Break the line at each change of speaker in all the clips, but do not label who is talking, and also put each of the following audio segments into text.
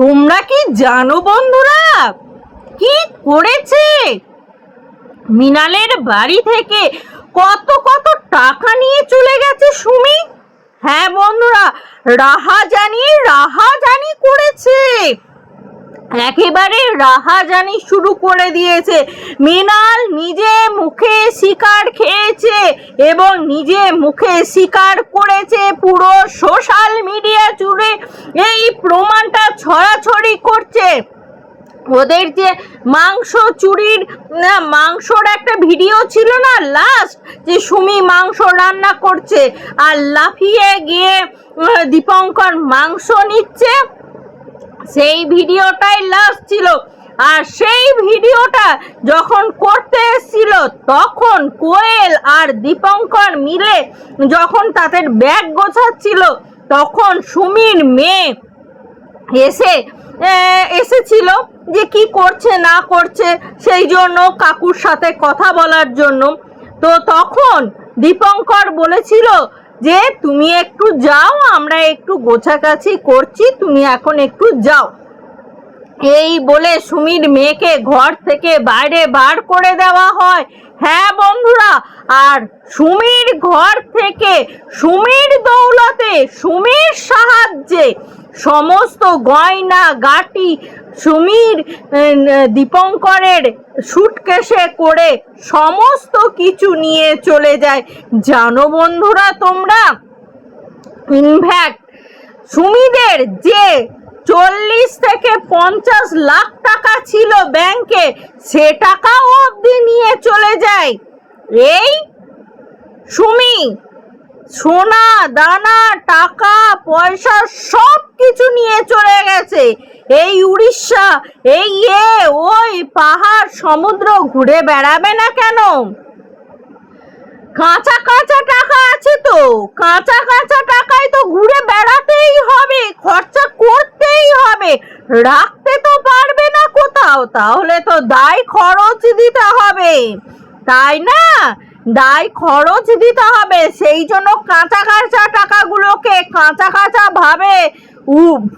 তোমরা কি জানো বন্ধুরা? কি করেছে? মিনালের বাড়ি থেকে কত কত টাকা নিয়ে চলে গেছে সুমি? হ্যাঁ বন্ধুরা রাহাজানি রাহাজানি করেছে। একেবারে রাহাজানি শুরু করে দিয়েছে। মৃণাল নিজে মুখে শিকার খেয়েছে এবং নিজে মুখে স্বীকার করেছে পুরো সোশ্যাল মিডিয়া জুড়ে এই প্রমাণটা ছড়াছড়ি করছে। ওদের যে মাংস চুরির মাংসর একটা ভিডিও ছিল না লাস্ট যে সুমি মাংস রান্না করছে আর লাফিয়ে গিয়ে দীপঙ্কর মাংস নিচ্ছে, সেই ভিডিওটাই লাস্ট ছিল। আর সেই ভিডিওটা যখন করতে এসেছিল, তখন কোয়েল আর দীপঙ্কর মিলে যখন তাদের ব্যাগ গোছাচ্ছিল, তখন সুমির মেয়ে এসে এসেছিল যে কি করছে, না করছে, সেই জন্য কাকুর সাথে কথা বলার জন্য। তো তখন দীপঙ্কর বলেছিল যে, তুমি একটু যাও, আমরা একটু গোছাকাছি করছি, তুমি এখন একটু যাও। এই বলে সুমির মেয়েকে ঘর থেকে বাইরে বার করে দেওয়া হয়। হ্যাঁ বন্ধুরা, আর সুমির ঘর থেকে সুমির দৌলতে সুমির সাহায্যে সমস্ত গয়না, গাটি সুমির দীপঙ্করের সুটকেসে করে সমস্ত কিছু নিয়ে চলে যায়। জানো বন্ধুরা তোমরা? ইনফ্যাক্ট সুমিদের যে চল্লিশ থেকে পঞ্চাশ লাখ টাকা ছিল ব্যাংকে, সে টাকা অবধি নিয়ে চলে যায়। এই সুমি, সোনা, দানা, টাকা, পয়সা সব কিছু নিয়ে চলে গেছে। এই উড়িষ্যা, এই এ ওই পাহাড়, সমুদ্র ঘুরে বেড়াবে না কেন? কাঁচা কাঁচা টাকা আছে তো, কাঁচা কাঁচা টাকায় তো ঘুরে বেড়াতেই হবে। রাখতে তো পারবে না কোথাও, তাহলে তো দায় খরচ দিতে হবে। তাই না? দায় খরচ দিতে হবে, সেই জন্য কাঁচা কাঁচা টাকাগুলোকে কাঁচা কাঁচা ভাবে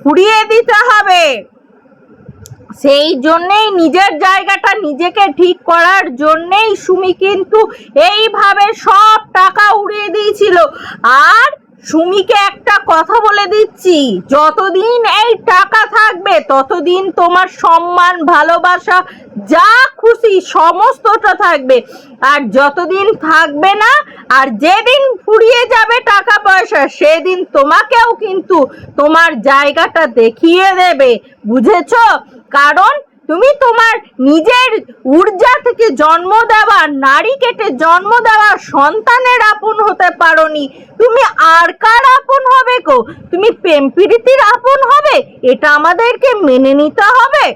ফুরিয়ে দিতে হবে। সেই জন্যেই নিজের জায়গাটা নিজেকে ঠিক করার জন্যেই সুমি কিন্তু এইভাবে সব টাকা উড়িয়ে দিয়েছিল। আর সুমিকে একটা কথা বলে দিচ্ছি। যতদিন এই টাকা থাকবে, ততদিন তোমার সম্মান, ভালোবাসা, যা খুশি সমস্তটা থাকবে। আর যতদিন থাকবে না, আর যেদিন ফুরিয়ে যাবে টাকা পয়সা, সেদিন তোমাকেও কিন্তু তোমার জায়গাটা দেখিয়ে দেবে। বুঝেছ? কারণ তুমি তোমার নিজের ঊর্জা থেকে জন্ম দেওয়া, নারী কেটে জন্ম দেওয়া সন্তানের আপন হতে পারোনি। তুমি আর কার আপন গো তুমি প্রেম প্রীতির আপন হবে, এটা আমাদেরকে মেনে নিতে হবে।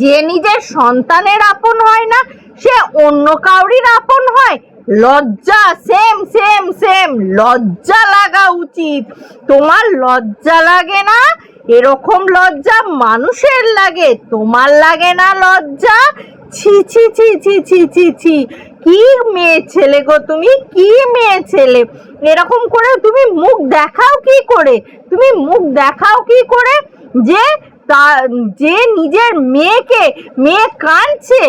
যে নিজের সন্তানের আপন হয় না, সে অন্য কাউরির আপন হয়। লজ্জা সেম সেম সেম লজ্জা লাগা উচিত। তোমার লজ্জা লাগে না, এরকম লজ্জা মানুষের লাগে, তোমার লাগে না লজ্জা? ছি ছি ছি ছি ছি ছি ছি। কি মেয়ে ছেলে গো তুমি? কি মেয়ে ছেলে? এরকম করে তুমি মুখ দেখাও কি করে? তুমি মুখ দেখাও কি করে যে তা, যে নিজের মেয়েকে, মেয়ে কাঁদছে,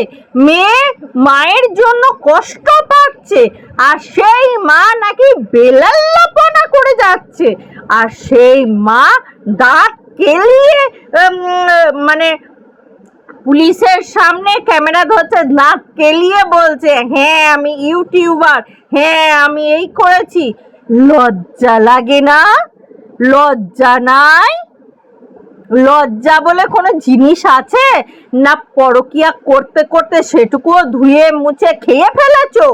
মেয়ে মায়ের জন্য কষ্ট পাচ্ছে, আর সেই মা নাকি বেলাল্লাপনা করে যাচ্ছে, আর সেই মা দাঁত কেলিয়ে মানে পুলিশের সামনে ক্যামেরা ধরছে নাক কেলিয়ে বলছে হ্যাঁ আমি ইউটিউবার হ্যাঁ আমি এই করেছি। লজ্জা লাগে না? লজ্জা নাই? লজ্জা বলে কোনো জিনিস আছে? না পরকিয়া করতে করতে সেটুকুও ধুয়ে মুছে খেয়ে ফেলেছো?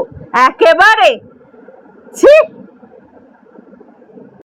একেবারে? ছি!